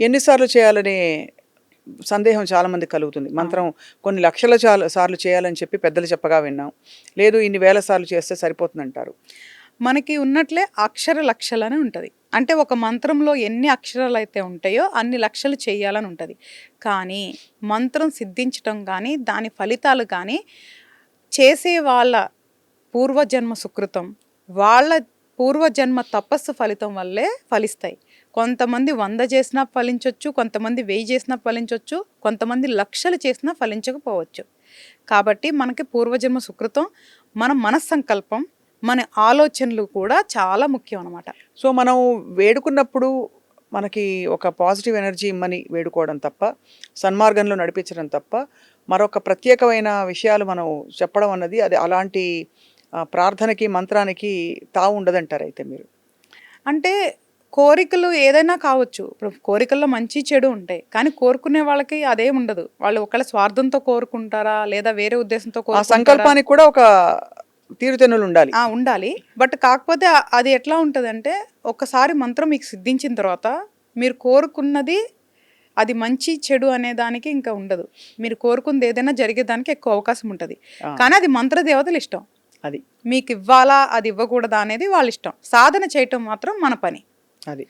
ఎన్నిసార్లు చేయాలనే సందేహం చాలా మంది కలుగుతుంది మంత్రం కొన్ని లక్షల చాలు సార్లు చేయాలని చెప్పి పెద్దలు చెప్పగా విన్నాం. లేదు ఇన్ని వేల సార్లు చేస్తే సరిపోతుందంటారు. మనకి ఉన్నట్లే అక్షర లక్షలని ఉంటుంది. అంటే ఒక మంత్రంలో ఎన్ని అక్షరాలు అయితే ఉంటాయో అన్ని లక్షలు చేయాలని ఉంటుంది. కానీ మంత్రం సిద్ధించటం కానీ దాని ఫలితాలు కానీ చేసే వాళ్ళ పూర్వజన్మ సుకృతం వాళ్ళ పూర్వజన్మ తపస్సు ఫలితం వల్లే ఫలిస్తాయి. కొంతమంది వంద చేసినా ఫలించవచ్చు కొంతమంది వెయ్యి చేసినా ఫలించవచ్చు కొంతమంది లక్షలు చేసినా ఫలించకపోవచ్చు. కాబట్టి మనకి పూర్వజన్మ సుకృతం మన మనస్సంకల్పం మన ఆలోచనలు కూడా చాలా ముఖ్యం అన్నమాట. సో మనం వేడుకున్నప్పుడు మనకి ఒక పాజిటివ్ ఎనర్జీ ఇమ్మని వేడుకోవడం తప్ప సన్మార్గంలో నడిపించడం తప్ప మరొక ప్రత్యేకమైన విషయాలు మనం చెప్పడం అన్నది అది అలాంటి ప్రార్థనకి మంత్రానికి తావు ఉండదంటారు అయితే మీరు. అంటే కోరికలు ఏదైనా కావచ్చు. ఇప్పుడు కోరికల్లో మంచి చెడు ఉంటాయి. కానీ కోరుకునే వాళ్ళకి అదే ఉండదు. వాళ్ళు ఒకళ్ళ స్వార్థంతో కోరుకుంటారా? లేదా వేరే ఉద్దేశంతో ఆ సంకల్పానికి కూడా ఒక తీరుతెన్నులు ఉండాలి. ఉండాలి. బట్ కాకపోతే అది ఎట్లా ఉంటుందంటే ఒక్కసారి మంత్రం మీకు సిద్ధించిన తర్వాత మీరు కోరుకున్నది అది మంచి చెడు అనే దానికి ఇంకా ఉండదు. మీరు కోరుకుంది ఏదైనా జరిగేదానికి ఎక్కువ అవకాశం ఉంటుంది. కానీ అది మంత్ర దేవతలు ఇష్టం. అది. మీకు ఇవ్వాలా అది ఇవ్వకూడదా అనేది వాళ్ళ ఇష్టం సాధన చేయటం మాత్రం మన పని. అది.